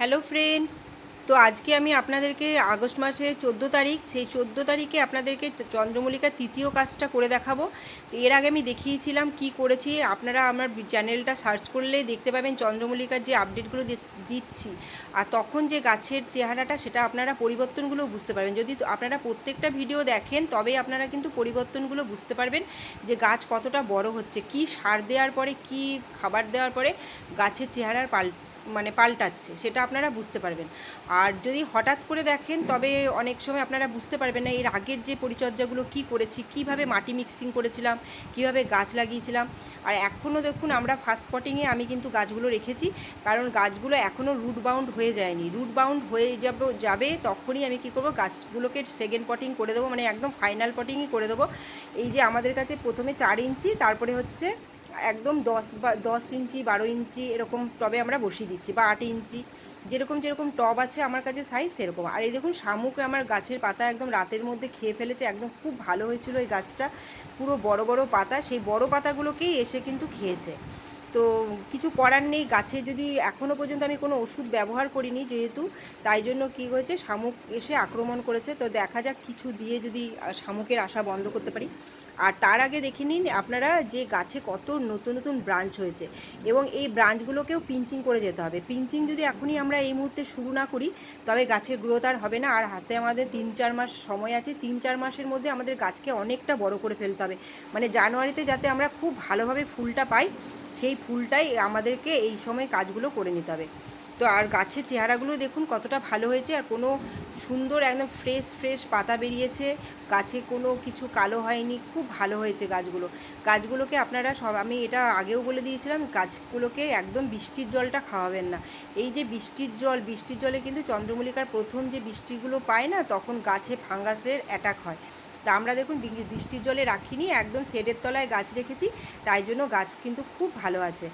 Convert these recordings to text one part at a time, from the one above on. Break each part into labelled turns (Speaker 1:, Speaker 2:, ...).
Speaker 1: Hello friends, তো আজকে আমি আপনাদেরকে আগস্ট মাসের চোদ্দ তারিখ, সেই চোদ্দ তারিখে আপনাদেরকে চন্দ্রমল্লিকার তৃতীয় কাজটা করে দেখাবো। এর আগে আমি দেখিয়েছিলাম কি করেছি, আপনারা আমার চ্যানেলটা সার্চ করলে দেখতে পাবেন চন্দ্রমল্লিকার যে আপডেটগুলো দিচ্ছি। আর তখন যে গাছের চেহারাটা, সেটা আপনারা পরিবর্তনগুলো বুঝতে পারবেন। যদি আপনারা প্রত্যেকটা ভিডিও দেখেন, তবেই আপনারা কিন্তু পরিবর্তনগুলো বুঝতে পারবেন যে গাছ কতটা বড় হচ্ছে, কি সার দেওয়ার পরে, কি খাবার দেওয়ার পরে গাছের চেহারার পাল মানে পাল্টাচ্ছে, সেটা আপনারা বুঝতে পারবেন। আর যদি হঠাৎ করে দেখেন, তবে অনেক সময় আপনারা বুঝতে পারবেন না, এর আগের যে পরিচর্যাগুলো কি করেছি, কীভাবে মাটি মিক্সিং করেছিলাম, কীভাবে গাছ লাগিয়েছিলাম। আর এখনও দেখুন, আমরা ফার্স্ট পটিংয়ে আমি কিন্তু গাছগুলো রেখেছি, কারণ গাছগুলো এখনও রুট বাউন্ড হয়ে যায়নি। রুট বাউন্ড হয়ে যাব, যাবে, তখনই আমি কি করব, গাছগুলোকে সেকেন্ড পটিং করে দেবো মানে একদম ফাইনাল পটিংই করে দেবো। এই যে আমাদের কাছে প্রথমে চার ইঞ্চি, তারপরে হচ্ছে একদম দশ বা, দশ ইঞ্চি, বারো ইঞ্চি এরকম টবে আমরা বসিয়ে দিচ্ছি বা আট ইঞ্চি। যেরকম যেরকম টব আছে আমার কাছে সাইজ সেরকম। আর এই দেখুন, শামুকে আমার গাছের পাতা একদম রাতের মধ্যে খেয়ে ফেলেছে। একদম খুব ভালো হয়েছিল এই গাছটা। পুরো বড় বড় পাতা। সেই বড় পাতাগুলোকেই এসে কিন্তু খেয়েছে। তো কিছু করার নেই। গাছে যদি এখনও পর্যন্ত আমি কোনো ওষুধ ব্যবহার করিনি যেহেতু, তাই জন্য কি হয়েছে, শামুক এসে আক্রমণ করেছে। তো দেখা যাক কিছু দিয়ে যদি শামুকের আশা বন্ধ করতে পারি। আর তার আগে দেখে নিন আপনারা যে গাছে কত নতুন নতুন ব্রাঞ্চ হয়েছে এবং এই ব্রাঞ্চগুলোকেও পিঞ্চিং করে যেতে হবে। পিঞ্চিং যদি এখনই আমরা এই মুহূর্তে শুরু না করি, তবে গাছের গ্রোথ আর হবে না। আর হাতে আমাদের তিন চার মাস সময় আছে, তিন চার মাসের মধ্যে আমাদের গাছকে অনেকটা বড় করে ফেলতে হবে। মানে জানুয়ারিতে যাতে আমরা খুব ভালোভাবে ফুলটা পাই, সেই ফুলটাই আমাদেরকে এই সময় কাজগুলো করে নিতে হবে। তো আর গাছের চেহারাগুলো দেখুন কতটা ভালো হয়েছে আর কোনো সুন্দর একদম ফ্রেশ ফ্রেশ পাতা বেরিয়েছে। গাছে কোনো কিছু কালো হয়নি, খুব ভালো হয়েছে গাছগুলো। গাছগুলোকে আপনারা সব, আমি এটা আগেও বলে দিয়েছিলাম, গাছগুলোকে একদম বৃষ্টির জলটা খাওয়াবেন না। এই যে বৃষ্টির জল, বৃষ্টির জলে কিন্তু চন্দ্রমল্লিকার প্রথম যে বৃষ্টিগুলো পায় না, তখন গাছে ফাঙ্গাসের অ্যাটাক হয়। তা আমরা দেখুন বৃষ্টির জলে রাখিনি, একদম শেডের তলায় গাছ রেখেছি, তাই জন্য গাছ কিন্তু খুব ভালো আছে।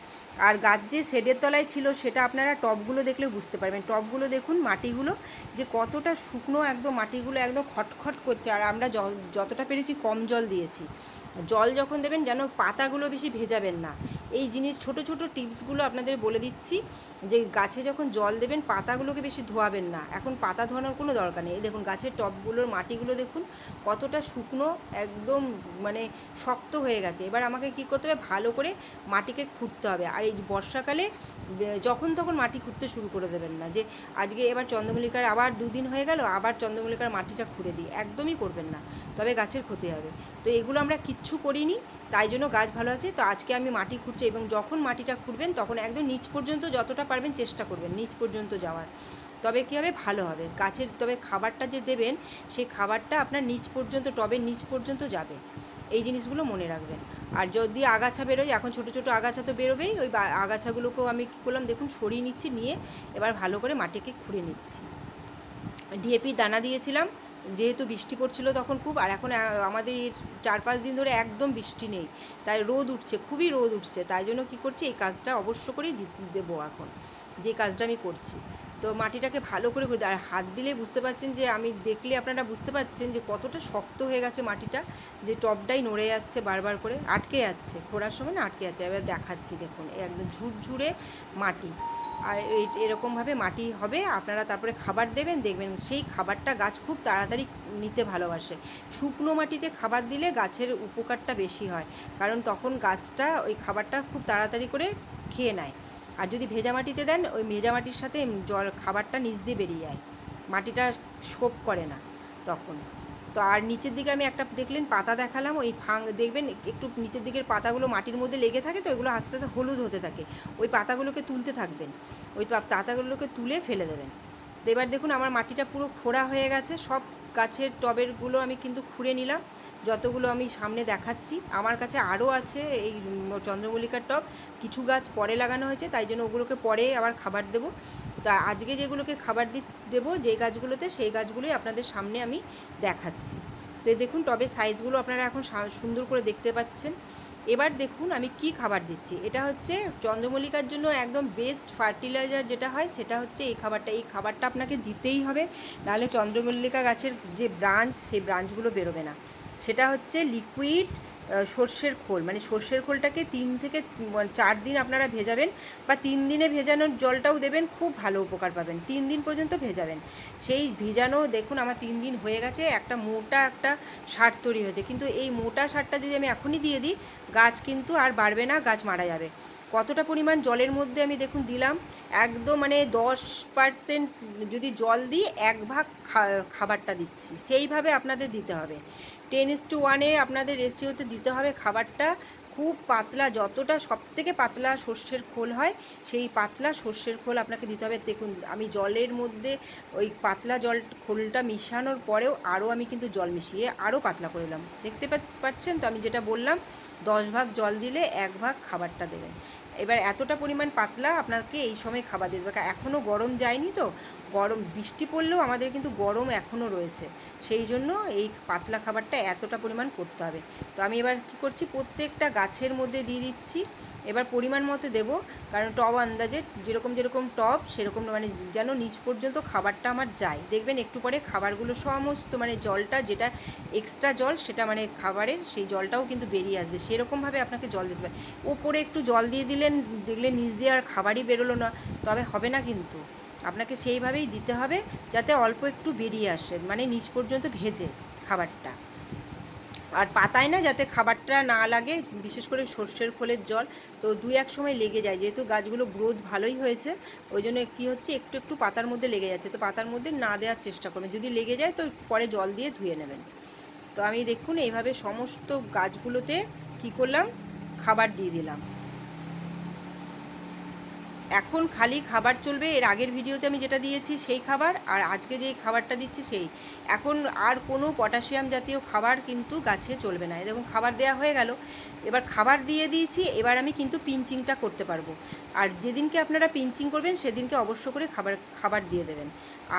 Speaker 1: আর গাছ যে শেডের তলায় ছিল, সেটা আপনারা টবগুলো দেখলে বুঝতে পারবেন। টবগুলো দেখুন, মাটিগুলো যে কতটা শুকনো একদম মাটিগুলো একদম খটখট করছে। আর আমরা যতটা পেরেছি কম জল দিয়েছি। জল যখন দেবেন যেন পাতাগুলো বেশি ভেজাবেন না। এই জিনিস, ছোট ছোট টিপসগুলো আপনাদের বলে দিচ্ছি যে গাছে যখন জল দেবেন, পাতাগুলোকে বেশি ধোয়াবেন না। এখন পাতা ধোয়ানোর কোনো দরকার নেই। দেখুন, গাছের টবগুলোর মাটিগুলো দেখুন, কতটা শুকনো, একদম মানে শক্ত হয়ে গেছে। এবার আমাকে কী করতে হবে? ভালো করে মাটিকে খুঁড়তে হবে। আর এই বর্ষাকালে যখন তখন মাটি খুঁড়তে শুরু করে দেবেন না। যে আজকে এবার চন্দ্রমল্লিকার আবার দুদিন হয়ে গেল, আবার চন্দ্রমল্লিকার মাটিটা খুঁড়ে দিই। একদমই করবেন না। তবে গাছের ক্ষতি হবে। তো এগুলো আমরা কিচ্ছু করিনি, তাই জন্য গাছ ভালো আছে। তো আজকে আমি মাটি খুঁড়ছি এবং যখন মাটিটা খুঁড়বেন তখন একদম নিচ পর্যন্ত যতটা পারবেন চেষ্টা করবেন, নিচ পর্যন্ত যাওয়ার। তবে কী হবে? ভালো হবে। গাছের, তবে খাবারটা যে দেবেন, সেই খাবারটা আপনার নিচ পর্যন্ত, টবের নিচ পর্যন্ত যাবে। এই জিনিসগুলো মনে রাখবেন। আর যদি আগাছা বেরোয়, এখন ছোট ছোট আগাছা তো বেরোবেই, ওই আগাছাগুলোকেও আমি কী করলাম? দেখুন, সরিয়ে নিচ্ছি, নিয়ে এবার ভালো করে মাটিকে খুঁড়ে নিচ্ছি। ডিএপি দানা দিয়েছিলাম। যেহেতু বৃষ্টি পড়ছিল তখন খুব, আর এখন আমাদের চার পাঁচ দিন ধরে একদম বৃষ্টি নেই। তাই রোদ উঠছে, খুবই রোদ উঠছে। তাই জন্য কী করছি, এই কাজটা অবশ্য করেই দেবো এখন, যে কাজটা আমি করছি। তো মাটিটাকে ভালো করে করে আর হাত দিলে বুঝতে পারছেন যে, আমি দেখলে আপনারা বুঝতে পারছেন যে, কতটা শক্ত হয়ে গেছে মাটিটা, যে টপটাই নড়ে যাচ্ছে বারবার করে, আটকে যাচ্ছে। খোঁড়ার সময় না আটকে যাচ্ছে, এবার দেখাচ্ছি, দেখুন একদম ঝুরঝুরে মাটি। আর এরকমভাবে মাটি হবে, আপনারা তারপরে খাবার দেবেন, দেখবেন সেই খাবারটা গাছ খুব তাড়াতাড়ি নিতে ভালোবাসে। শুকনো মাটিতে খাবার দিলে গাছের উপকারটা বেশি হয়, কারণ তখন গাছটা ওই খাবারটা খুব তাড়াতাড়ি করে খেয়ে নেয়। আর যদি ভেজা মাটিতে দেন, ওই ভেজা মাটির সাথে জল, খাবারটা নিচ দিয়ে বেরিয়ে যায়। মাটিটা শোপ করে না তখন। তো আর নিচের দিকে আমি একটা দেখলেন পাতা দেখালাম, ওই ফাং দেখবেন একটু নিচের দিকের পাতাগুলো মাটির মধ্যে লেগে থাকে তো ওইগুলো আস্তে আস্তে হলুদ হতে থাকে। ওই পাতাগুলোকে তুলতে থাকবেন। ওই পাতাগুলোকে তুলে ফেলে দেবেন। তো এবার দেখুন আমার মাটিটা পুরো খোড়া হয়ে গেছে, সব গাছের টবেরগুলো আমি কিন্তু খুঁড়ে নিলাম। যতগুলো আমি সামনে দেখাচ্ছি, আমার কাছে আরও আছে এই চন্দ্রমল্লিকার টব। কিছু গাছ পরে লাগানো হয়েছে, তাই জন্য ওগুলোকে পরে আবার খাবার দেবো। তা আজকে যেগুলোকে খাবার দি, দেবো, যে গাছগুলোতে, সেই গাছগুলোই আপনাদের সামনে আমি দেখাচ্ছি। তো দেখুন, টবের সাইজগুলো আপনারা এখন সুন্দর করে দেখতে পাচ্ছেন। এবার দেখুন আমি কি খাবার দিচ্ছি। এটা হচ্ছে চন্দ্রমল্লিকার জন্য একদম বেস্ট ফার্টিলাইজার যেটা হয়, সেটা হচ্ছে এই খাবারটা। এই খাবারটা আপনাকে দিতেই হবে, নাহলে চন্দ্রমল্লিকা গাছের যে ব্রাঞ্চ সেই ব্রাঞ্চগুলো বেরোবে না। সেটা হচ্ছে লিকুইড সর্ষের খোল। মানে সর্ষের খোলটাকে তিন থেকে চার দিন আপনারা ভেজাবেন বা তিন দিনে ভেজানোর জলটাও দেবেন, খুব ভালো উপকার পাবেন। তিন দিন পর্যন্ত ভেজাবেন। সেই ভেজানো, দেখুন আমার তিন দিন হয়ে গেছে, একটা মোটা, একটা সার তৈরি হয়েছে। কিন্তু এই মোটা সারটা যদি আমি এখনই দিয়ে দিই, গাছ কিন্তু আর বাড়বে না, গাছ মারা যাবে। কতটা পরিমাণ জলের মধ্যে আমি দেখুন দিলাম? একদম মানে দশ পার্সেন্ট যদি জল দিই, এক ভাগ খাবারটা দিচ্ছি। সেইভাবে আপনাদের দিতে হবে। টেন ইস টু ওয়ানে আপনাদের রেশিওতে দিতে হবে খাবারটা। খুব পাতলা, যতটা সব থেকে পাতলা সর্ষের খোল হয়, সেই পাতলা সর্ষের খোল আপনাকে দিতে হবে। দেখুন, আমি জলের মধ্যে ওই পাতলা জল খোলটা মিশানোর পরেও আরও আমি কিন্তু জল মিশিয়ে আরও পাতলা করে দিলাম। দেখতে পাচ্ছেন তো? আমি যেটা বললাম, দশ ভাগ জল দিলে এক ভাগ খাবারটা দেবেন। এবার এতটা পরিমাণ পাতলা আপনাকে এই সময় খাবার দিতে হবে এখনও গরম যায়নি তো গরম, বৃষ্টি পড়লেও আমাদের কিন্তু গরম এখনও রয়েছে। সেই জন্য এই পাতলা খাবারটা এতটা পরিমাণ করতে হবে। তো আমি এবার কি করছি, প্রত্যেকটা গাছের মধ্যে দিয়ে দিচ্ছি। এবার পরিমাণ মতো দেবো, কারণ টব আন্দাজে যেরকম যেরকম টব, সেরকম মানে যেন নিচ পর্যন্ত খাবারটা আমার যায়। দেখবেন একটু পরে খাবারগুলো সমস্ত মানে জলটা যেটা এক্সট্রা জল, সেটা মানে খাবারের সেই জলটাও কিন্তু বেরিয়ে আসবে। সেরকমভাবে আপনাকে জল দিতে হবে। ওপরে একটু জল দিয়ে দিলেন দেখলে নিচ দিয়ে আর খাবারই বেরোলো না। তবে হবে না কিন্তু। আপনাকে সেইভাবেই দিতে হবে যাতে অল্প একটু বেরিয়ে আসে মানে নিচ পর্যন্ত ভেজে খাবারটা। আর পাতায় না যাতে খাবারটা না লাগে, বিশেষ করে সর্ষের খোলের জল, তো দুই এক সময় লেগে যায়। যেহেতু গাছগুলো গ্রোথ ভালোই হয়েছে, ওই জন্য কী হচ্ছে, একটু একটু পাতার মধ্যে লেগে যাচ্ছে। তো পাতার মধ্যে না দেওয়ার চেষ্টা করবেন। যদি লেগে যায়, তো পরে জল দিয়ে ধুয়ে নেবেন। তো আমি দেখুন, এইভাবে সমস্ত গাছগুলোতে কি করলাম, খাবার দিয়ে দিলাম। এখন খালি খাবার চলবে, এর আগের ভিডিওতে আমি যেটা দিয়েছি সেই খাবার, আর আজকে যেই খাবারটা দিচ্ছি সেই। এখন আর কোনো পটাশিয়াম জাতীয় খাবার কিন্তু গাছে চলবে না। দেখুন, খাবার দেওয়া হয়ে গেল। এবার খাবার দিয়ে দিয়েছি, এবার আমি কিন্তু পিঞ্চিংটা করতে পারব। আর যেদিনকে আপনারা পিঞ্চিং করবেন, সেদিনকে অবশ্য করে খাবার খাবার দিয়ে দেবেন।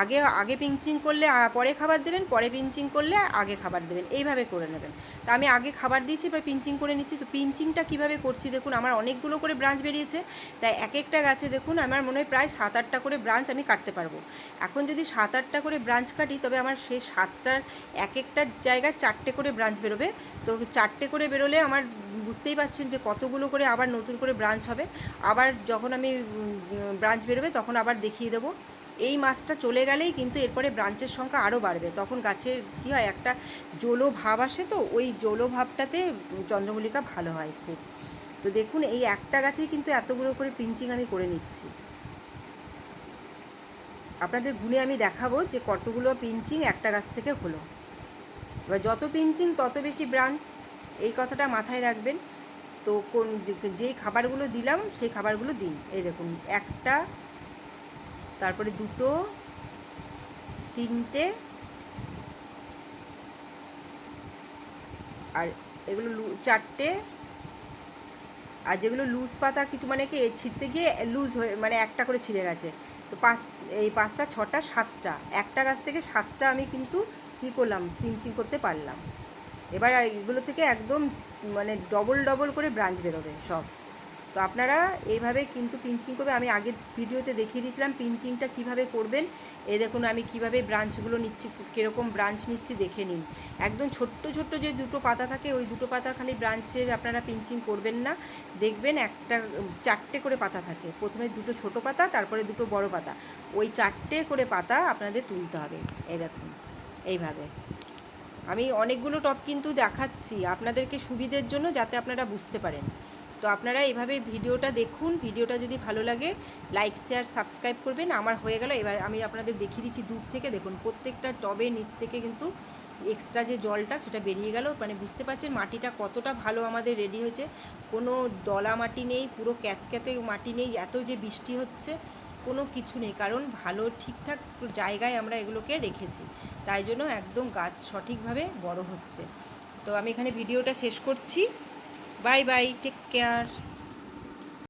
Speaker 1: আগে আগে পিঞ্চিং করলে পরে খাবার দেবেন, পরে পিঞ্চিং করলে আগে খাবার দেবেন। এইভাবে করে নেবেন। তা আমি আগে খাবার দিয়েছি, এবার পিঞ্চিং করে নিচ্ছি। তো পিঞ্চিংটা কীভাবে করছি, দেখুন, আমার অনেকগুলো করে ব্রাঞ্চ বেরিয়েছে। তাই এক একটা গাছে দেখুন, আমার মনে হয় প্রায় সাত আটটা করে ব্রাঞ্চ আমি কাটতে পারব। এখন যদি সাত আটটা করে ব্রাঞ্চ কাটি, তবে আমার সেই সাতটার এক একটা জায়গায় চারটে করে ব্রাঞ্চ বেরোবে। তো চারটে করে বেরোলে আমার বুঝতেই পারছেন যে কতগুলো করে আবার নতুন করে ব্রাঞ্চ হবে। আবার যখন আমি ব্রাঞ্চ বেরোবে, তখন আবার দেখিয়ে দেবো। এই মাছটা চলে গেলেই কিন্তু এরপরে ব্রাঞ্চের সংখ্যা আরও বাড়বে। তখন গাছের কী হয়, একটা জলো ভাব আসে তো, ওই জলো ভাবটাতে চন্দ্রমল্লিকা ভালো হয় খুব। তো দেখুন, এই একটা গাছেই কিন্তু এতগুলো করে পিঞ্চিং আমি করে নিচ্ছি। আপনাদের গুণে আমি দেখাবো যে কতগুলো পিঞ্চিং একটা গাছ থেকে হলো। এবার যত পিঞ্চিং, তত বেশি ব্রাঞ্চ, এই কথাটা মাথায় রাখবেন। তো কোন যেই খাবারগুলো দিলাম, সেই খাবারগুলো দিন। এই দেখুন, একটা, তারপরে দুটো, তিনটে, আর এগুলো চারটে আর যেগুলো লুজ পাতা, কিছু মানে কি ছিঁড়তে গিয়ে লুজ হয়ে মানে একটা করে ছিঁড়ে গেছে। তো পাঁচ, এই পাঁচটা, ছটা, সাতটা, একটা গাছ থেকে সাতটা আমি কিন্তু কী করলাম পিঞ্চিং করতে পারলাম। এবার এগুলো থেকে একদম মানে ডবল ডবল করে ব্রাঞ্চ বেরোবে সব। তো আপনারা এইভাবে কিন্তু পিঞ্চিং করবে আমি আগের ভিডিওতে দেখিয়ে দিয়েছিলাম পিঞ্চিংটা কীভাবে করবেন। এই দেখুন আমি কীভাবে ব্রাঞ্চগুলো নিচ্ছি, কীরকম ব্রাঞ্চ নিচ্ছি, দেখে নিন। একদম ছোট্ট ছোট্ট যে দুটো পাতা থাকে, ওই দুটো পাতা খালি ব্রাঞ্চের আপনারা পিঞ্চিং করবেন না। দেখবেন একটা, চারটে করে পাতা থাকে। প্রথমে দুটো ছোট পাতা, তারপরে দুটো বড় পাতা। ওই চারটে করে পাতা আপনাদের তুলতে হবে। এই দেখুন, এইভাবে। আমি অনেকগুলো টপ কিন্তু দেখাচ্ছি। আপনাদেরকে সুবিধের জন্য যাতে আপনারা বুঝতে পারেন। তো আপনারা এভাবে ভিডিওটা দেখুন, ভিডিওটা যদি ভালো লাগে লাইক শেয়ার সাবস্ক্রাইব করবেন। আমার হয়ে গেল, এবার আমি আপনাদের দেখিয়ে দিচ্ছি দূর থেকে। দেখুন, প্রত্যেকটা টবে নিচ থেকে কিন্তু এক্সট্রা যে জলটা, সেটা বেরিয়ে গেল। মানে বুঝতে পারছেন মাটিটা কতটা ভালো আমাদের রেডি হয়েছে। কোনো দলা মাটি নেই, পুরো ক্যাতক্যাতে মাটি নেই, এত যে বৃষ্টি হচ্ছে, কোনো কিছু নেই। কারণ ভালো ঠিকঠাক জায়গায় আমরা এগুলোকে রেখেছি। তাই জন্য একদম গাছ সঠিকভাবে বড় হচ্ছে। তো আমি এখানে ভিডিওটা শেষ করছি। Bye bye take care